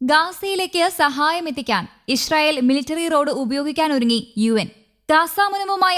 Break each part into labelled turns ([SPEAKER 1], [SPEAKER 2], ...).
[SPEAKER 1] ഗാസയിലേക്ക് സഹായം എത്തിക്കാൻ Israel military road ഉപയോഗിക്കാനൊരുങ്ങി യു എൻ. ഗാസ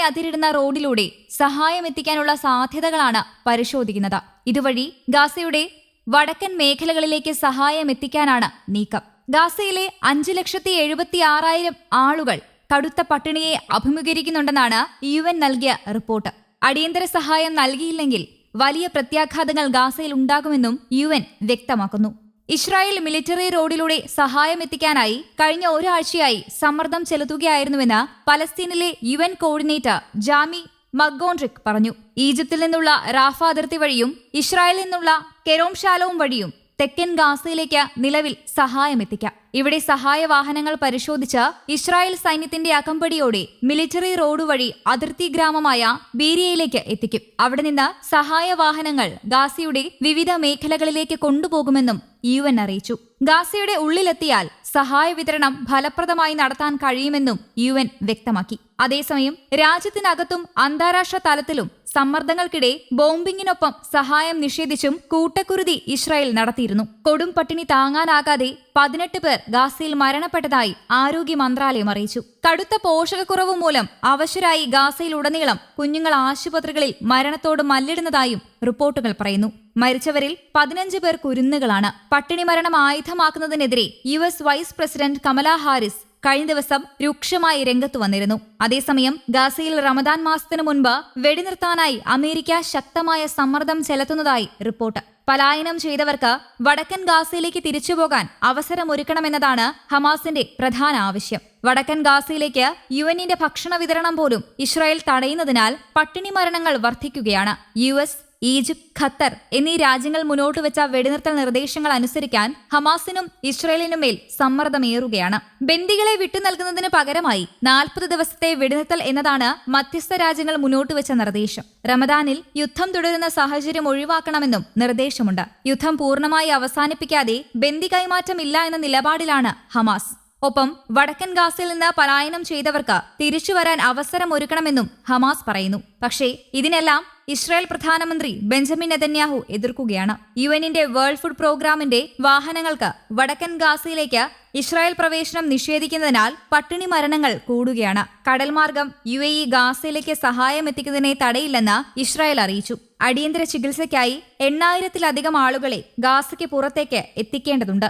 [SPEAKER 1] അതിരിടുന്ന റോഡിലൂടെ സഹായം എത്തിക്കാനുള്ള സാധ്യതകളാണ് പരിശോധിക്കുന്നത്. ഇതുവഴി ഗാസയുടെ വടക്കൻ മേഖലകളിലേക്ക് സഹായം എത്തിക്കാനാണ് നീക്കം. ഗാസയിലെ അഞ്ച് ലക്ഷത്തി എഴുപത്തി ആറായിരം ആളുകൾ കടുത്ത പട്ടിണിയെ അഭിമുഖീകരിക്കുന്നുണ്ടെന്നാണ് യു എൻ നൽകിയ റിപ്പോർട്ട്. അടിയന്തര സഹായം നൽകിയില്ലെങ്കിൽ വലിയ പ്രത്യാഘാതങ്ങൾ ഗാസയിൽ ഉണ്ടാകുമെന്നും യു എൻ വ്യക്തമാക്കുന്നു. ഇസ്രായേൽ മിലിറ്ററി റോഡിലൂടെ സഹായം എത്തിക്കാനായി കഴിഞ്ഞ ഒരാഴ്ചയായി സമ്മർദ്ദം ചെലുത്തുകയായിരുന്നുവെന്ന് പലസ്തീനിലെ U N coordinator Jamie McGoldrick പറഞ്ഞു. ഈജിപ്തിൽ നിന്നുള്ള റാഫ അതിർത്തി വഴിയും ഇസ്രായേലിൽ നിന്നുള്ള കെരോം ഷാലോം വഴിയും തെക്കൻ ഗാസയിലേക്ക് നിലവിൽ സഹായമെത്തിക്കാം ഇവിടെ സഹായ വാഹനങ്ങൾ പരിശോധിച്ച് ഇസ്രായേൽ സൈന്യത്തിന്റെ അകമ്പടിയോടെ മിലിറ്ററി റോഡ് വഴി അതിർത്തി ഗ്രാമമായ ബീരിയയിലേക്ക് എത്തിക്കും. അവിടെ നിന്ന് സഹായ വാഹനങ്ങൾ ഗാസയുടെ വിവിധ മേഖലകളിലേക്ക് കൊണ്ടുപോകുമെന്നും യു എൻ അറിയിച്ചു. ഗാസയുടെ ഉള്ളിലെത്തിയാൽ സഹായ വിതരണം ഫലപ്രദമായി നടത്താൻ കഴിയുമെന്നും യു എൻ വ്യക്തമാക്കി. അതേസമയം രാജ്യത്തിനകത്തും അന്താരാഷ്ട്ര തലത്തിലും സമ്മർദ്ദങ്ങൾക്കിടെ ബോംബിങ്ങിനൊപ്പം സഹായം നിഷേധിച്ചും കൂട്ടക്കുരുതി ഇസ്രായേൽ നടത്തിയിരുന്നു. കൊടും പട്ടിണി താങ്ങാനാകാതെ പതിനെട്ട് പേർ ഗാസയിൽ മരണപ്പെട്ടതായി ആരോഗ്യ മന്ത്രാലയം അറിയിച്ചു. കടുത്ത പോഷകക്കുറവ് മൂലം അവശരായി ഗാസയിലുടനീളം കുഞ്ഞുങ്ങൾ ആശുപത്രികളിൽ മരണത്തോട് മല്ലിടുന്നതായും റിപ്പോർട്ടുകൾ പറയുന്നു. മരിച്ചവരിൽ പതിനഞ്ച് പേർ കുരുന്നുകളാണ്. പട്ടിണി മരണം ആയുധമാക്കുന്നതിനെതിരെ U S vice president Kamala Harris കഴിഞ്ഞ ദിവസം രൂക്ഷമായി രംഗത്തു വന്നിരുന്നു. അതേസമയം ഗാസയിൽ റമദാൻ മാസത്തിനു മുൻപ് വെടിനിർത്താനായി അമേരിക്ക ശക്തമായ സമ്മർദ്ദം ചെലുത്തുന്നതായി റിപ്പോർട്ട്. പലായനം ചെയ്തവർക്ക് വടക്കൻ ഗാസയിലേക്ക് തിരിച്ചുപോകാൻ അവസരമൊരുക്കണമെന്നതാണ് ഹമാസിന്റെ പ്രധാന ആവശ്യം. വടക്കൻ ഗാസയിലേക്ക് യു എന്നിന്റെ ഭക്ഷണ വിതരണം പോലും ഇസ്രായേൽ തടയുന്നതിനാൽ പട്ടിണി മരണങ്ങൾ വർദ്ധിക്കുകയാണ്. യു എസ് ഈജിപ്ത് ഖത്തർ എന്നീ രാജ്യങ്ങൾ മുന്നോട്ട് വെച്ച വെടിനിർത്തൽ നിർദ്ദേശങ്ങൾ അനുസരിക്കാൻ ഹമാസിനും ഇസ്രയേലിനും മേൽ സമ്മർദ്ദമേറുകയാണ്. ബന്ദികളെ വിട്ടു നൽകുന്നതിന് പകരമായി നാൽപ്പത് ദിവസത്തെ വെടിനിർത്തൽ എന്നതാണ് മധ്യസ്ഥ രാജ്യങ്ങൾ മുന്നോട്ട് വെച്ച നിർദ്ദേശം. റമദാനിൽ യുദ്ധം തുടരുന്ന സാഹചര്യം ഒഴിവാക്കണമെന്നും നിർദ്ദേശമുണ്ട്. യുദ്ധം പൂർണമായി അവസാനിപ്പിക്കാതെ ബന്ദി കൈമാറ്റമില്ല എന്ന നിലപാടിലാണ് ഹമാസ്. ഒപ്പം വടക്കൻ ഗാസയിൽ നിന്ന് പലായനം ചെയ്തവർക്ക് തിരിച്ചുവരാൻ അവസരമൊരുക്കണമെന്നും ഹമാസ് പറയുന്നു. പക്ഷേ ഇതിനെല്ലാം ഇസ്രായേൽ പ്രധാനമന്ത്രി ബെഞ്ചമിൻ നെതന്യാഹു എതിർക്കുകയാണ്. യു എന്നിന്റെ വേൾഡ് ഫുഡ് പ്രോഗ്രാമിന്റെ വാഹനങ്ങൾക്ക് വടക്കൻ ഗാസയിലേക്ക് ഇസ്രായേൽ പ്രവേശനം നിഷേധിക്കുന്നതിനാൽ പട്ടിണി മരണങ്ങൾ കൂടുകയാണ്. കടൽമാർഗം യു എ ഇ ഗാസയിലേക്ക് സഹായം എത്തിക്കുന്നതിനെ തടയില്ലെന്ന് ഇസ്രായേൽ അറിയിച്ചു. അടിയന്തര ചികിത്സയ്ക്കായി എണ്ണായിരത്തിലധികം ആളുകളെ ഗാസയ്ക്ക് പുറത്തേക്ക് എത്തിക്കേണ്ടതുണ്ട്.